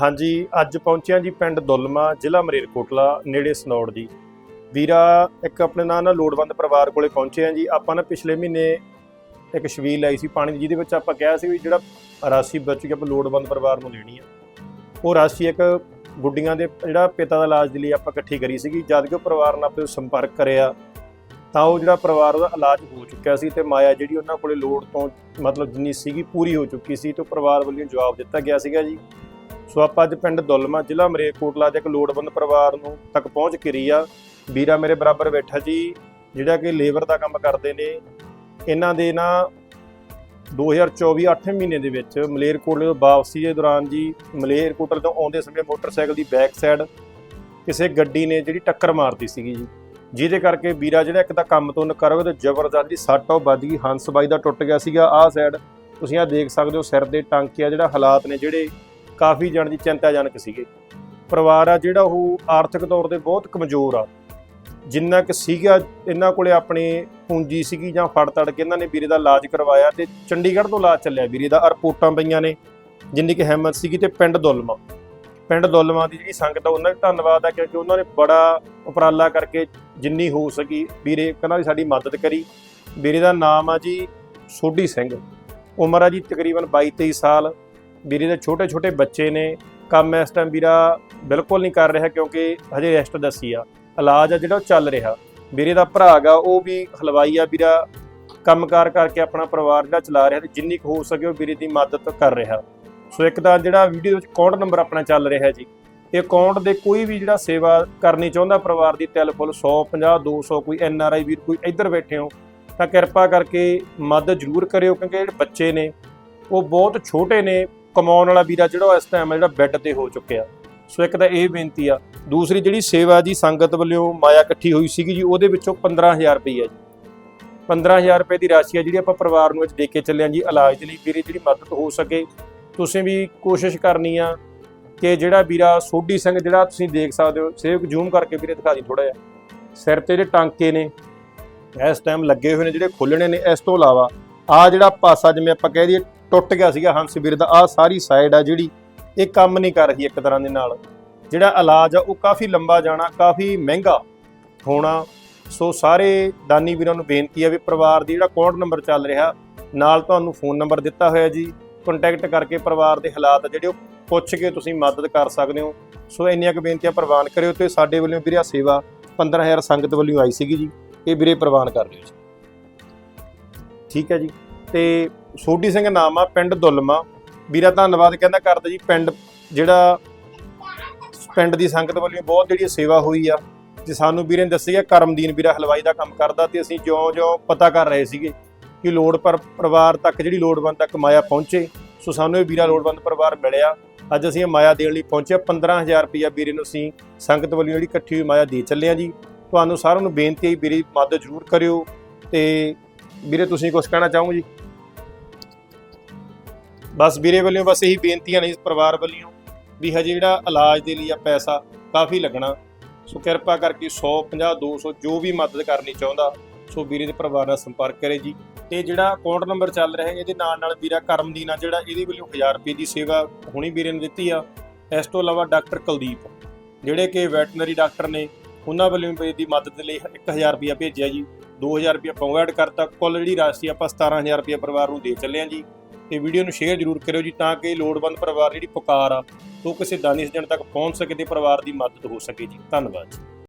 ਹਾਂਜੀ, ਅੱਜ ਪਹੁੰਚਿਆ ਜੀ ਪਿੰਡ ਦੁਲਮਾ, ਜ਼ਿਲ੍ਹਾ ਮਰੇਰਕੋਟਲਾ ਨੇੜੇ ਸਨੌੜ ਜੀ। ਵੀਰਾ, ਇੱਕ ਆਪਣੇ ਨਾਲ ਨਾ ਲੋੜਵੰਦ ਪਰਿਵਾਰ ਕੋਲੇ ਪਹੁੰਚੇ ਆ ਜੀ। ਆਪਾਂ ਨਾ ਪਿਛਲੇ ਮਹੀਨੇ ਇੱਕ ਛਬੀਲ ਲਈ ਸੀ ਪਾਣੀ ਦੀ, ਜਿਹਦੇ ਵਿੱਚ ਆਪਾਂ ਕਿਹਾ ਸੀ ਵੀ ਜਿਹੜਾ ਰਾਸ਼ੀ ਬਚ ਕੇ ਆਪਾਂ ਲੋੜਵੰਦ ਪਰਿਵਾਰ ਨੂੰ ਦੇਣੀ ਆ। ਉਹ ਰਾਸ਼ੀ ਇੱਕ ਗੁੱਡੀਆਂ ਦੇ, ਜਿਹੜਾ ਪਿਤਾ ਦਾ ਇਲਾਜ ਦੇ ਲਈ ਆਪਾਂ ਇਕੱਠੀ ਕਰੀ ਸੀਗੀ। ਜਦ ਕਿ ਉਹ ਪਰਿਵਾਰ ਨਾਲ ਆਪਣੇ ਸੰਪਰਕ ਕਰਿਆ, ਤਾਂ ਉਹ ਜਿਹੜਾ ਪਰਿਵਾਰ ਉਹਦਾ ਇਲਾਜ ਹੋ ਚੁੱਕਿਆ ਸੀ ਤੇ ਮਾਇਆ ਜਿਹੜੀ ਉਹਨਾਂ ਕੋਲੇ ਲੋੜ ਤੋਂ ਮਤਲਬ ਜਿੰਨੀ ਸੀਗੀ, ਪੂਰੀ ਹੋ ਚੁੱਕੀ ਸੀ ਤੇ ਉਹ ਪਰਿਵਾਰ ਵੱਲੋਂ ਜਵਾਬ ਦਿੱਤਾ ਗਿਆ ਸੀਗਾ ਜੀ। ਸੋ ਆਪਾਂ ਅੱਜ ਪਿੰਡ ਦੁਲਮਾ ਜ਼ਿਲ੍ਹਾ ਮਰੇਕੋਟਲਾ ਦੇ ਇੱਕ ਲੋੜਵੰਦ ਪਰਿਵਾਰ ਨੂੰ ਤੱਕ ਪਹੁੰਚ ਕਰੀ ਆ। ਵੀਰਾ ਮੇਰੇ ਬਰਾਬਰ ਬੈਠਾ ਜੀ, ਜਿਹੜਾ ਕਿ ਲੇਬਰ ਦਾ ਕੰਮ ਕਰਦੇ ਨੇ। ਇਹਨਾਂ ਦੇ ਨਾ 2024 8 ਮਹੀਨੇ ਦੇ ਵਿੱਚ ਮਲੇਰਕੋਟਲੇ ਤੋਂ ਵਾਪਸੀ ਦੇ ਦੌਰਾਨ ਜੀ ਮਲੇਰਕੋਟਲੇ ਤੋਂ ਆਉਂਦੇ ਸਮੇਂ ਮੋਟਰਸਾਈਕਲ ਦੀ ਬੈਕ ਸਾਈਡ ਕਿਸੇ ਗੱਡੀ ਨੇ ਜਿਹੜੀ ਟੱਕਰ ਮਾਰਤੀ ਸੀਗੀ ਜੀ। ਜਿਹਦੇ ਕਰਕੇ ਵੀਰਾ ਜਿਹੜਾ ਇੱਕ ਤਾਂ ਕੰਮ ਤੋਂ ਨਕਰ ਹੋ ਗਿਆ ਤੇ ਜ਼ਬਰਦਸਤ ਦੀ ਸੱਟ ਉਹ ਵੱਜ ਗਈ, ਹੰਸ ਬਾਈ ਦਾ ਟੁੱਟ ਗਿਆ ਸੀਗਾ। ਆਹ ਸਾਈਡ ਤੁਸੀਂ ਆ ਦੇਖ ਸਕਦੇ ਹੋ, ਸਿਰ ਦੇ ਟਾਂਕੇ ਆ ਜਿਹੜਾ ਹਾਲਾਤ ਨੇ ਜਿਹੜੇ ਕਾਫੀ ਜਣ ਦੀ ਚਿੰਤਾਜਨਕ ਸੀਗੇ। ਪਰਿਵਾਰ ਆ ਜਿਹੜਾ ਉਹ ਆਰਥਿਕ ਤੌਰ ਤੇ ਬਹੁਤ ਕਮਜ਼ੋਰ ਆ। ਜਿੰਨਾ ਕਿ ਸੀਗਾ, ਇਹਨਾਂ ਕੋਲੇ ਆਪਣੀ ਪੂੰਜੀ ਸੀਗੀ ਜਾਂ ਫੜ ਤੜ ਕੇ ਇਹਨਾਂ ਨੇ ਵੀਰੇ ਦਾ ਇਲਾਜ ਕਰਵਾਇਆ ਤੇ ਚੰਡੀਗੜ੍ਹ ਤੋਂ ਇਲਾਜ ਚੱਲਿਆ ਵੀਰੇ ਦਾ ਆਹ ਰਿਪੋਰਟਾਂ ਪਈਆਂ ਨੇ, ਜਿੰਨੀ ਕਿ ਹਿੰਮਤ ਸੀਗੀ ਤੇ ਪਿੰਡ ਦੁਲਮਾ। ਪਿੰਡ ਦੁਲਮਾ ਦੀ ਜਿਹੜੀ ਸੰਗਤ ਆ, ਉਹਨਾਂ ਦਾ ਧੰਨਵਾਦ ਆ ਕਿਉਂਕਿ ਉਹਨਾਂ ਨੇ ਬੜਾ ਉਪਰਾਲਾ ਕਰਕੇ ਜਿੰਨੀ ਹੋ ਸਕੀ ਵੀਰੇ ਕਹਿੰਦਾ ਸਾਡੀ ਮਦਦ ਕਰੀ। ਵੀਰੇ ਦਾ ਨਾਮ ਆ ਜੀ ਸੋਢੀ ਸਿੰਘ। ਉਮਰ ਆ ਜੀ ਤਕਰੀਬਨ 22 23 ਸਾਲ। ਵੀਰੇ ਦੇ ਛੋਟੇ ਛੋਟੇ ਬੱਚੇ ਨੇ, ਕੰਮ ਇਸ ਟਾਈਮ ਵੀਰਾ ਬਿਲਕੁਲ ਨਹੀਂ ਕਰ ਰਿਹਾ ਕਿਉਂਕਿ ਹਜੇ ਰੈਸਟ ਦੱਸੀ ਆ, ਇਲਾਜ ਆ ਜਿਹੜਾ ਉਹ ਚੱਲ ਰਿਹਾ। ਵੀਰੇ ਦਾ ਭਰਾ ਗਾ, ਉਹ ਵੀ ਹਲਵਾਈ ਆ ਵੀਰਾ, ਕੰਮਕਾਰ ਕਰਕੇ ਆਪਣਾ ਪਰਿਵਾਰ ਜਿਹੜਾ ਚਲਾ ਰਿਹਾ ਤੇ ਜਿੰਨੀ ਕੁ ਹੋ ਸਕੇ ਉਹ ਵੀਰੇ ਦੀ ਮਦਦ ਕਰ ਰਿਹਾ। ਸੋ ਇੱਕ ਤਾਂ ਜਿਹੜਾ ਵੀਡੀਓ ਵਿੱਚ ਅਕਾਊਂਟ ਨੰਬਰ ਆਪਣਾ ਚੱਲ ਰਿਹਾ ਜੀ, ਇਹ ਅਕਾਊਂਟ ਦੇ ਕੋਈ ਵੀ ਜਿਹੜਾ ਸੇਵਾ ਕਰਨੀ ਚਾਹੁੰਦਾ ਪਰਿਵਾਰ ਦੀ ਟੈਲੀਫੋਨ 100 50 200 ਕੋਈ ਐਨ ਆਰ ਆਈ ਵੀਰ ਕੋਈ ਇੱਧਰ ਬੈਠੇ ਹੋ, ਤਾਂ ਕਿਰਪਾ ਕਰਕੇ ਮਦਦ ਜ਼ਰੂਰ ਕਰਿਓ ਕਿਉਂਕਿ ਜਿਹੜੇ ਬੱਚੇ ਨੇ, ਉਹ ਬਹੁਤ ਛੋਟੇ ਨੇ ਕਮਾਉਣ ਵਾਲਾ ਵੀਰਾ ਜਿਹੜਾ ਉਹ ਇਸ ਟਾਈਮ ਜਿਹੜਾ ਬੈੱਡ ਤੇ ਹੋ ਚੁੱਕਿਆ। ਸੋ ਇੱਕ ਤਾਂ ਇਹ ਬੇਨਤੀ ਆ। ਦੂਸਰੀ ਜਿਹੜੀ ਸੇਵਾ ਜੀ ਸੰਗਤ ਵੱਲੋਂ ਮਾਇਆ ਇਕੱਠੀ ਹੋਈ ਸੀਗੀ ਜੀ, ਉਹਦੇ ਵਿੱਚੋਂ 15000 ਰੁਪਏ ਜੀ। 15000 ਰੁਪਏ ਦੀ ਰਾਸ਼ੀ ਆ ਜਿਹੜੀ ਆਪਾਂ ਪਰਿਵਾਰ ਨੂੰ ਅੱਜ ਦੇ ਕੇ ਚੱਲੇ ਹਾਂ ਜੀ, ਇਲਾਜ ਦੇ ਲਈ ਵੀਰੇ ਜਿਹੜੀ ਮਦਦ ਹੋ ਸਕੇ। ਤੁਸੀਂ ਵੀ ਕੋਸ਼ਿਸ਼ ਕਰਨੀ ਆ ਕਿ ਜਿਹੜਾ ਵੀਰਾ ਸੋਢੀ ਸਿੰਘ ਜਿਹੜਾ ਤੁਸੀਂ ਦੇਖ ਸਕਦੇ ਹੋ, ਸੇਵਕ ਜ਼ੂਮ ਕਰਕੇ ਵੀਰੇ ਦਿਖਾ ਦੀ ਥੋੜਾ ਜਿਹਾ। ਸਿਰ ਤੇ ਜਿਹੜੇ ਟਾਂਕੇ ਨੇ, ਇਸ ਟਾਈਮ ਲੱਗੇ ਹੋਏ ਨੇ ਜਿਹੜੇ ਖੁੱਲਣੇ ਨੇ। ਇਸ ਤੋਂ ਇਲਾਵਾ ਆ ਜਿਹੜਾ ਪਾਸਾ ਜਿਵੇਂ ਆਪਾਂ ਕਹਿ ਦਈਏ ਟੁੱਟ ਗਿਆ ਸੀਗਾ ਹੰਸ ਵੀਰ ਦਾ। ਆ ਸਾਰੀ ਸਾਈਡ ਆ ਜਿਹੜੀ, ਇਹ ਕੰਮ ਨਹੀਂ ਕਰ ਰਹੀ ਇੱਕ ਤਰ੍ਹਾਂ ਦੇ ਨਾਲ। ਜਿਹੜਾ ਇਲਾਜ ਆ, ਉਹ ਕਾਫੀ ਲੰਬਾ ਜਾਣਾ, ਕਾਫੀ ਮਹਿੰਗਾ ਹੋਣਾ। ਸੋ ਸਾਰੇ ਦਾਨੀ ਵੀਰਾਂ ਨੂੰ ਬੇਨਤੀ ਹੈ ਵੀ ਪਰਿਵਾਰ ਦੀ ਜਿਹੜਾ ਅਕਾਊਂਟ ਨੰਬਰ ਚੱਲ ਰਿਹਾ, ਨਾਲ ਤੁਹਾਨੂੰ ਫੋਨ ਨੰਬਰ ਦਿੱਤਾ ਹੋਇਆ ਜੀ। ਕੰਟੈਕਟ ਕਰਕੇ ਪਰਿਵਾਰ ਦੇ ਹਾਲਾਤ ਜਿਹੜੇ, ਉਹ ਪੁੱਛ ਕੇ ਤੁਸੀਂ ਮਦਦ ਕਰ ਸਕਦੇ ਹੋ। ਸੋ ਇੰਨੀਆਂ ਕੁ ਬੇਨਤੀਆਂ ਪ੍ਰਵਾਨ ਕਰਿਓ ਤੇ ਸਾਡੇ ਵੱਲੋਂ ਵੀਰੇ ਆਹ ਸੇਵਾ 15000 ਸੰਗਤ ਵੱਲੋਂ ਆਈ ਸੀਗੀ ਜੀ। ਇਹ ਵੀਰੇ ਪ੍ਰਵਾਨ ਕਰ ਲਿਓ ਜੀ। ਠੀਕ ਹੈ ਜੀ। ਤੇ ਸੋਢੀ ਸਿੰਘ ਨਾਮ ਆ, ਪਿੰਡ ਦੁਲਮਾ। ਵੀਰਾ, ਧੰਨਵਾਦ ਕਹਿੰਦਾ ਕਰਦਾ ਜੀ, ਪਿੰਡ ਜਿਹੜਾ ਪਿੰਡ ਦੀ ਸੰਗਤ ਵੱਲੋਂ ਬਹੁਤ ਜਿਹੜੀ ਸੇਵਾ ਹੋਈ ਆ। ਤੇ ਸਾਨੂੰ ਵੀਰੇ ਨੇ ਦੱਸਿਆ ਕਰਮਦੀਨ ਵੀਰਾ ਹਲਵਾਈ ਦਾ ਕੰਮ ਕਰਦਾ ਤੇ ਅਸੀਂ ਜਿਉਂ-ਜਿਉਂ ਪਤਾ ਕਰ ਰਹੇ ਸੀਗੇ ਕਿ ਲੋੜ ਪਰ ਪਰਿਵਾਰ ਤੱਕ ਜਿਹੜੀ ਲੋੜਵੰਦ ਤੱਕ ਮਾਇਆ ਪਹੁੰਚੇ। ਸੋ ਸਾਨੂੰ ਇਹ ਵੀਰਾ ਲੋੜਵੰਦ ਪਰਿਵਾਰ ਮਿਲਿਆ। ਅੱਜ ਅਸੀਂ ਇਹ ਮਾਇਆ ਦੇਣ ਲਈ ਪਹੁੰਚੇ। 15000 ਰੁਪਇਆ ਵੀਰੇ ਨੂੰ ਅਸੀਂ ਸੰਗਤ ਵੱਲੋਂ ਜਿਹੜੀ ਇਕੱਠੀ ਹੋਈ ਮਾਇਆ ਦੇ ਚੱਲੇ ਆ ਜੀ। ਤੁਹਾਨੂੰ ਸਾਰਿਆਂ ਨੂੰ ਬੇਨਤੀ ਹੈ ਵੀਰੇ ਦੀ ਮਦਦ ਜ਼ਰੂਰ ਕਰਿਓ ਤੇ ਵੀਰੇ, ਤੁਸੀਂ ਕੁਝ ਕਹਿਣਾ ਚਾਹੋ ਜੀ? ਬਸ ਵੀਰੇ ਵੱਲੋਂ ਬਸ ਇਹੀ ਬੇਨਤੀਆਂ ਨੇ ਇਸ ਪਰਿਵਾਰ ਵੱਲੋਂ ਵੀ ਹਜੇ ਜਿਹੜਾ ਇਲਾਜ ਦੇ ਲਈ ਆ ਪੈਸਾ ਕਾਫੀ ਲੱਗਣਾ। ਸੋ ਕਿਰਪਾ ਕਰਕੇ 100 50 200 ਜੋ ਵੀ ਮਦਦ ਕਰਨੀ ਚਾਹੁੰਦਾ, ਸੋ ਵੀਰੇ ਦੇ ਪਰਿਵਾਰ ਨਾਲ ਸੰਪਰਕ ਕਰੇ ਜੀ। ਤੇ ਜਿਹੜਾ ਅਕਾਊਂਟ ਨੰਬਰ ਚੱਲ ਰਿਹਾ ਹੈ, ਇਹਦੇ ਨਾਲ ਨਾਲ ਵੀਰਾ ਕਰਮਦੀਨ ਆ, ਜਿਹੜਾ ਇਹਦੇ ਵੱਲੋਂ 1000 ਰੁਪਏ ਦੀ ਸੇਵਾ ਹੁਣੀ ਵੀਰੇ ਨੇ ਦਿੱਤੀ ਆ। ਇਸ ਤੋਂ ਇਲਾਵਾ ਡਾਕਟਰ ਕੁਲਦੀਪ, ਜਿਹੜੇ ਕਿ ਵੈਟਰਨਰੀ ਡਾਕਟਰ ਨੇ, ਉਹਨਾਂ ਵੱਲੋਂ ਵੀ ਦੀ ਮਦਦ ਲਈ 1000 ਰੁਪਏ ਭੇਜਿਆ ਜੀ। 2000 ਰੁਪਏ ਪ੍ਰੋਵਾਈਡ ਕਰਤਾ। ਕੁੱਲ ਜਿਹੜੀ ਰਾਸ਼ੀ ਆਪਾਂ 17000 ਰੁਪਏ ਪਰਿਵਾਰ ਨੂੰ ਦੇ ਚੱਲੇ ਆ ਜੀ। ਤੇ ਵੀਡੀਓ ਨੂੰ ਸ਼ੇਅਰ ਜ਼ਰੂਰ ਕਰਿਓ ਜੀ ਤਾਂ ਕਿ ਲੋੜਵੰਦ ਪਰਿਵਾਰ ਜਿਹੜੀ ਪੁਕਾਰ ਆ, ਉਹ ਕਿਸੇ ਦਾਨੀ ਸੱਜਣ ਤੱਕ ਪਹੁੰਚ ਸਕੇ ਤੇ ਪਰਿਵਾਰ ਦੀ ਮਦਦ ਹੋ ਸਕੇ ਜੀ। ਧੰਨਵਾਦ ਜੀ।